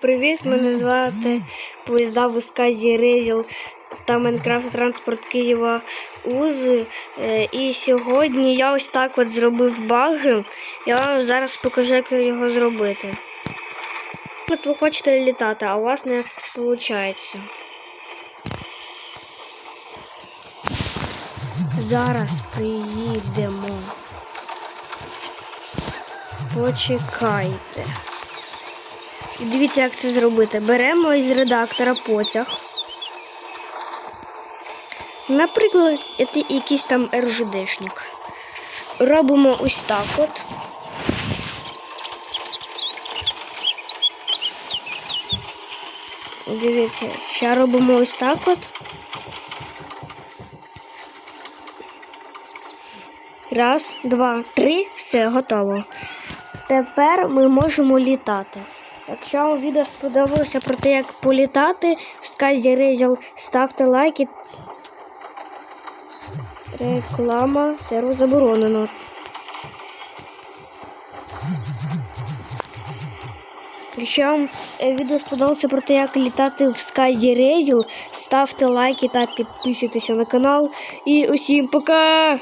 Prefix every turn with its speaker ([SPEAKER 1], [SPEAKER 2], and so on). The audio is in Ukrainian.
[SPEAKER 1] Привіт, мене звати Поїзда в сказі Резіл та Майнкрафт Транспорт Києва УЗ. Е, І сьогодні я ось так от зробив баг. Я вам зараз покажу, як його зробити. От ви хочете літати, а у вас не виходить. Зараз приїдемо. Почекайте. Дивіться, як це зробити. Беремо із редактора потяг. Наприклад, якийсь там РЖДшник. Робимо ось так от. Дивіться, ще робимо ось так от. Раз, два, три, все, готово. Тепер ми можемо літати. Якщо вам відео сподобалося про те, як політати, в сказі Резіл ставте лайки. Реклама серву заборонено. Якщо вам е, відео сподобалося про те, як літати в сказі Резіл, ставте лайки та підписуйтеся на канал. І усім пока!